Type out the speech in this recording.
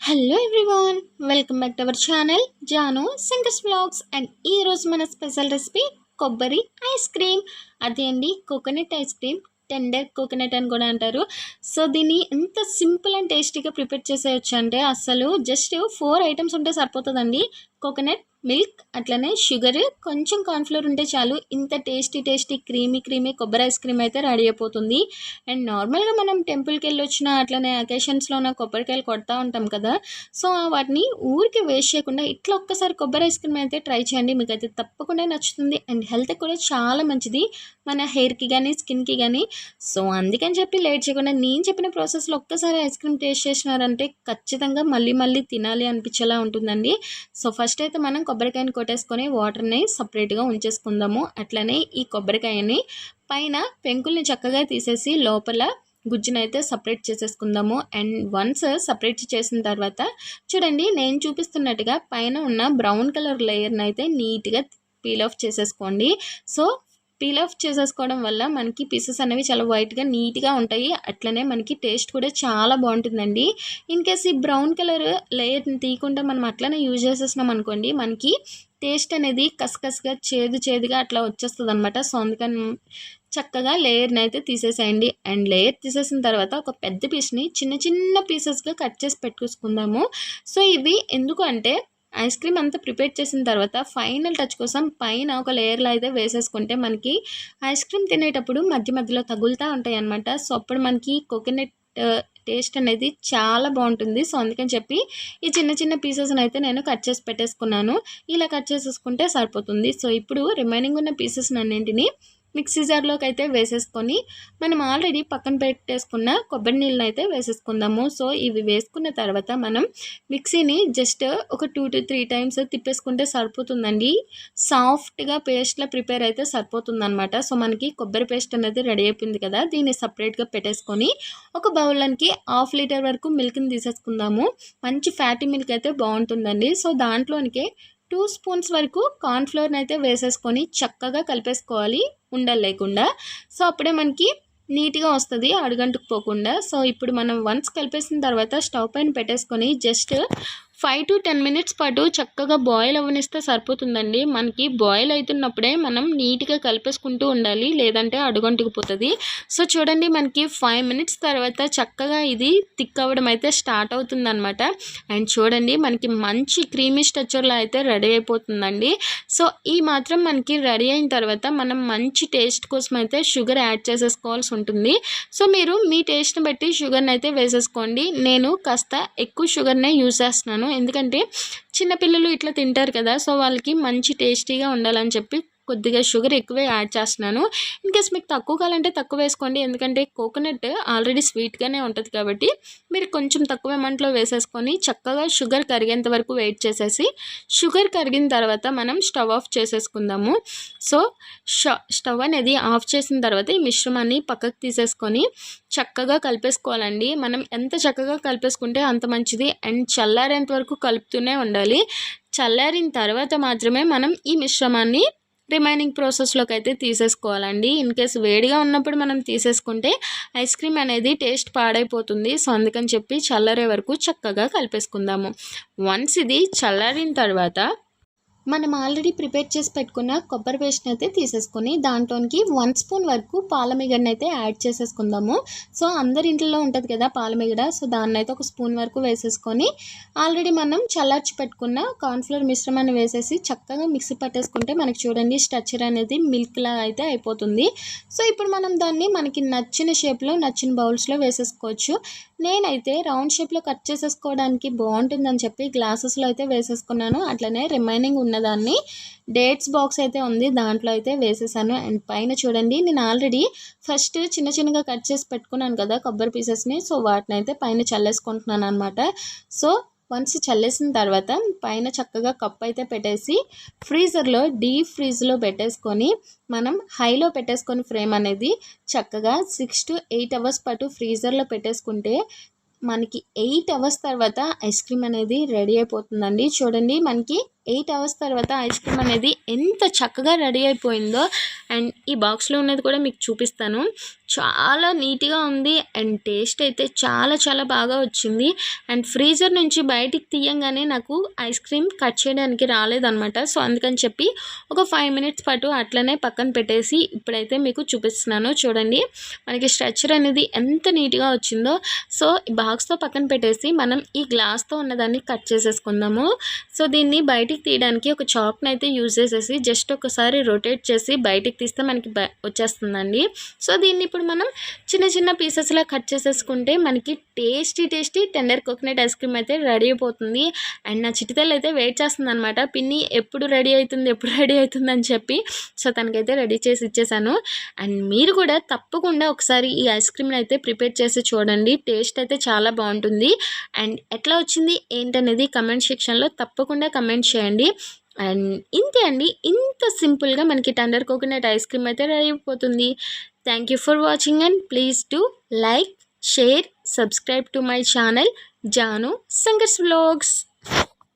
Hello everyone welcome back to our channel Janu singers blogs and ఈరోజు మన special recipe కొబ్బరి ice cream అదే అండి coconut ice cream tender coconut అని కూడా అంటారు. సో దీన్ని ఎంత సింపుల్ అండ్ టేస్టీగా ప్రిపేర్ చేసేయచ్చు అంటే అసలు జస్ట్ ఫోర్ ఐటమ్స్ ఉంటే సరిపోతుందండి. కోకోనట్ మిల్క్ అట్లనే షుగర్ కొంచెం కార్న్ఫ్లోర్ ఉంటే చాలు. ఇంత టేస్టీ టేస్టీ క్రీమీ క్రీమీ కొబ్బరి ఐస్ క్రీమ్ అయితే రెడీ అయిపోతుంది. అండ్ నార్మల్గా మనం టెంపుల్కి వెళ్ళి వచ్చిన అట్లనే అకేషన్స్లో ఉన్న కొబ్బరికాయలు కొడతా ఉంటాం కదా. సో వాటిని ఊరికి వేస్ట్ చేయకుండా ఇట్లా ఒక్కసారి కొబ్బరి ఐస్ క్రీమ్ అయితే ట్రై చేయండి. మీకు అయితే తప్పకుండా నచ్చుతుంది. అండ్ హెల్త్ కూడా చాలా మంచిది. మన హెయిర్కి కానీ స్కిన్కి కానీ సో అందుకని చెప్పి లేట్ చేయకుండా నేను చెప్పిన ప్రాసెస్లో ఒక్కసారి ఐస్ క్రీమ్ టేస్ట్ చేసినారంటే ఖచ్చితంగా మళ్ళీ మళ్ళీ తినాలి అనిపించేలా ఉంటుందండి. సో ఫస్ట్ అయితే మనం కొబ్బరికాయని కొట్టేసుకొని వాటర్ని సపరేట్గా ఉంచేసుకుందాము. అట్లనే ఈ కొబ్బరికాయని పైన పెంకుల్ని చక్కగా తీసేసి లోపల గుజ్జునైతే సపరేట్ చేసేసుకుందాము. అండ్ వన్స్ సపరేట్ చేసిన తర్వాత చూడండి నేను చూపిస్తున్నట్టుగా పైన ఉన్న బ్రౌన్ కలర్ లేయర్ని అయితే నీట్గా పీల్ ఆఫ్ చేసేసుకోండి. సో పీల్ ఆఫ్ చేసేసుకోవడం వల్ల మనకి పీసెస్ అనేవి చాలా వైట్గా నీట్గా ఉంటాయి. అట్లనే మనకి టేస్ట్ కూడా చాలా బాగుంటుందండి. ఇన్ కేస్ ఈ బ్రౌన్ కలర్ లేయర్ని తీయకుండా మనం అట్లనే యూజ్ చేసేసినాం అనుకోండి మనకి టేస్ట్ అనేది కసకసగా చేదు చేదుగా అట్లా వచ్చేస్తుంది అనమాట సో అందుకని చక్కగా లేయర్ని అయితే తీసేసేయండి. అండ్ లేయర్ తీసేసిన తర్వాత ఒక పెద్ద పీస్ని చిన్న చిన్న పీసెస్గా కట్ చేసి పెట్టుకుందాము. సో ఇవి ఎందుకు అంటే ఐస్ క్రీమ్ అంతా ప్రిపేర్ చేసిన తర్వాత ఫైనల్ టచ్ కోసం పైన ఒక లేయర్లో అయితే వేసేసుకుంటే మనకి ఐస్ క్రీమ్ తినేటప్పుడు మధ్య మధ్యలో తగులుతూ ఉంటాయి అనమాట సో అప్పుడు మనకి కోకోనట్ టేస్ట్ అనేది చాలా బాగుంటుంది. సో అందుకని చెప్పి ఈ చిన్న చిన్న పీసెస్ని అయితే నేను కట్ చేసి పెట్టేసుకున్నాను. ఇలా కట్ చేసేసుకుంటే సరిపోతుంది. సో ఇప్పుడు రిమైనింగ్ ఉన్న పీసెస్ అన్నింటినీ మిక్సీ జార్లోకి అయితే వేసేసుకొని మనం ఆల్రెడీ పక్కన పెట్టేసుకున్న కొబ్బరి నీళ్ళని అయితే వేసేసుకుందాము. సో ఇవి వేసుకున్న తర్వాత మనం మిక్సీని జస్ట్ ఒక టూ టు త్రీ టైమ్స్ తిప్పేసుకుంటే సరిపోతుందండి. సాఫ్ట్గా పేస్ట్లా ప్రిపేర్ అయితే సరిపోతుందనమాట సో మనకి కొబ్బరి పేస్ట్ అనేది రెడీ అయిపోయింది కదా దీన్ని సపరేట్గా పెట్టేసుకొని ఒక బౌల్లోకి హాఫ్ లీటర్ వరకు మిల్క్ని తీసేసుకుందాము. మంచి ఫ్యాటీ మిల్క్ అయితే బాగుంటుందండి. సో దాంట్లోనికే టూ స్పూన్స్ వరకు కార్న్ఫ్లోర్ని అయితే వేసేసుకొని చక్కగా కలిపేసుకోవాలి. ఉండలు లేకుండా. సో అప్పుడే మనకి నీట్గా వస్తుంది అడుగంటుకు పోకుండా. సో ఇప్పుడు మనం వన్స్ కలిపేసిన తర్వాత స్టవ్ పైన పెట్టేసుకొని just five to ten minutes పాటు చక్కగా బాయిల్ అవ్వనిస్తే సరిపోతుందండి. మనకి బాయిల్ అవుతున్నప్పుడే మనం నీట్గా కలిపేసుకుంటూ ఉండాలి లేదంటే అడుగంటుకుపోతుంది సో చూడండి మనకి ఫైవ్ మినిట్స్ తర్వాత చక్కగా ఇది థిక్ అవ్వడం అయితే స్టార్ట్ అవుతుందనమాట అండ్ చూడండి మనకి మంచి క్రీమీ స్ట్రక్చర్లో అయితే రెడీ అయిపోతుందండి. సో ఈ మాత్రం మనకి రెడీ అయిన తర్వాత మనం మంచి టేస్ట్ కోసం అయితే షుగర్ యాడ్ చేసేసుకోవాల్సి ఉంటుంది. సో మీరు మీ టేస్ట్ని బట్టి షుగర్ని అయితే వేసేసుకోండి. నేను కాస్త ఎక్కువ షుగర్నే యూజ్ చేస్తున్నాను. ఎందుకంటే చిన్నపిల్లలు ఇట్లా తింటారు కదా సో వాళ్ళకి మంచి టేస్టీగా ఉండాలని చెప్పి కొద్దిగా షుగర్ ఎక్కువే యాడ్ చేస్తున్నాను. ఇన్కేస్ మీకు తక్కువ కావాలంటే తక్కువ వేసుకోండి. ఎందుకంటే కోకోనట్ ఆల్రెడీ స్వీట్గానే ఉంటుంది కాబట్టి మీరు కొంచెం తక్కువ అమౌంట్లో వేసేసుకొని చక్కగా షుగర్ కరిగేంత వరకు వెయిట్ చేసేసి షుగర్ కరిగిన తర్వాత మనం స్టవ్ ఆఫ్ చేసేసుకుందాము. సో స్టవ్ అనేది ఆఫ్ చేసిన తర్వాత ఈ మిశ్రమాన్ని పక్కకు తీసేసుకొని చక్కగా కలిపేసుకోవాలండి. మనం ఎంత చక్కగా కలిపేసుకుంటే అంత మంచిది. అండ్ చల్లారేంత వరకు కలుపుతూనే ఉండాలి. చల్లారిన తర్వాత మాత్రమే మనం ఈ మిశ్రమాన్ని రిమైనింగ్ ప్రాసెస్లోకి అయితే తీసేసుకోవాలండి. ఇన్ కేస్ వేడిగా ఉన్నప్పుడు మనం తీసేసుకుంటే ఐస్ క్రీమ్ అనేది టేస్ట్ పాడైపోతుంది. సో అందుకని చెప్పి చల్లరే వరకు చక్కగా కలిపేసుకుందాము. వన్స్ ఇది చల్లారిన తర్వాత మనం ఆల్రెడీ ప్రిపేర్ చేసి పెట్టుకున్న కొబ్బరి పేస్ట్ని అయితే తీసేసుకొని దాంట్లోకి వన్ స్పూన్ వరకు పాలమిగడని అయితే యాడ్ చేసేసుకుందాము. సో అందరి ఇంట్లో ఉంటుంది కదా పాలమిగడ సో దాన్ని అయితే ఒక స్పూన్ వరకు వేసేసుకొని ఆల్రెడీ మనం చల్లార్చి పెట్టుకున్న కార్న్ఫ్లోర్ మిశ్రమాన్ని వేసేసి చక్కగా మిక్సీ పట్టేసుకుంటే మనకి చూడండి స్ట్రక్చర్ అనేది మిల్క్లా అయితే అయిపోతుంది. సో ఇప్పుడు మనం దాన్ని మనకి నచ్చిన షేప్లో నచ్చిన బౌల్స్లో వేసేసుకోవచ్చు. నేనైతే రౌండ్ షేప్లో కట్ చేసేసుకోవడానికి బాగుంటుందని చెప్పి గ్లాసెస్లో అయితే వేసేసుకున్నాను. అట్లనే రిమైనింగ్ ఉన్నదాన్ని డేట్స్ బాక్స్ అయితే ఉంది. దాంట్లో అయితే వేసేసాను. అండ్ పైన చూడండి నేను ఆల్రెడీ ఫస్ట్ చిన్న చిన్నగా కట్ చేసి పెట్టుకున్నాను కదా కొబ్బరి పీసెస్ని. సో వాటిని అయితే పైన చల్లేసుకుంటున్నాను అనమాట సో వన్స్ చల్లేసిన తర్వాత పైన చక్కగా కప్ అయితే పెట్టేసి ఫ్రీజర్లో డీప్ ఫ్రీజ్లో పెట్టేసుకొని మనం హైలో పెట్టేసుకొని ఫ్రేమ్ అనేది చక్కగా సిక్స్ టు ఎయిట్ అవర్స్ పాటు ఫ్రీజర్లో పెట్టేసుకుంటే మనకి ఎయిట్ అవర్స్ తర్వాత ఐస్ క్రీమ్ అనేది రెడీ అయిపోతుందండి. చూడండి మనకి ఎయిట్ అవర్స్ తర్వాత ఐస్ క్రీమ్ అనేది ఎంత చక్కగా రెడీ అయిపోయిందో. అండ్ ఈ బాక్స్లో ఉన్నది కూడా మీకు చూపిస్తాను. చాలా నీట్గా ఉంది అండ్ టేస్ట్ అయితే చాలా చాలా బాగా వచ్చింది. అండ్ ఫ్రీజర్ నుంచి బయటికి తీయంగానే నాకు ఐస్ క్రీమ్ కట్ చేయడానికి రాలేదనమాట సో అందుకని చెప్పి ఒక ఫైవ్ మినిట్స్ పాటు అట్లనే పక్కన పెట్టేసి ఇప్పుడైతే మీకు చూపిస్తున్నాను. చూడండి మనకి స్ట్రక్చర్ అనేది ఎంత నీట్గా వచ్చిందో. సో ఈ బాక్స్తో పక్కన పెట్టేసి మనం ఈ గ్లాస్తో ఉన్నదాన్ని కట్ చేసేసుకుందాము. సో దీన్ని బయటికి తీయడానికి ఒక చాక్ని అయితే యూజ్ చేసేసి జస్ట్ ఒకసారి రొటేట్ చేసి బయటికి తీస్తే మనకి బ వచ్చేస్తుందండి. సో దీన్ని ఇప్పుడు మనం చిన్న చిన్న పీసెస్లా కట్ చేసేసుకుంటే మనకి tasty tasty tender coconut ice cream అయితే రెడీ అయిపోతుంది. అండ్ నా చిటితల్లి అయితే వెయిట్ చేస్తుంది అనమాట పిన్ని ఎప్పుడు రెడీ అవుతుంది ఎప్పుడు రెడీ అవుతుంది అని చెప్పి సో తనకైతే రెడీ చేసి ఇచ్చేసాను. అండ్ మీరు కూడా తప్పకుండా ఒకసారి ఈ ఐస్ క్రీమ్ని అయితే ప్రిపేర్ చేసి చూడండి. టేస్ట్ అయితే చాలా బాగుంటుంది. అండ్ ఎట్లా వచ్చింది ఏంటనేది కమెంట్ సెక్షన్లో తప్పకుండా కమెంట్ చేయండి అండ్ ఇంతే అండి. ఇంత సింపుల్గా మనకి టండర్ కోకోనట్ ఐస్ క్రీమ్ అయితే రెడీ అయిపోతుంది. Thank you for watching and please to like share subscribe to my channel Janu singers vlogs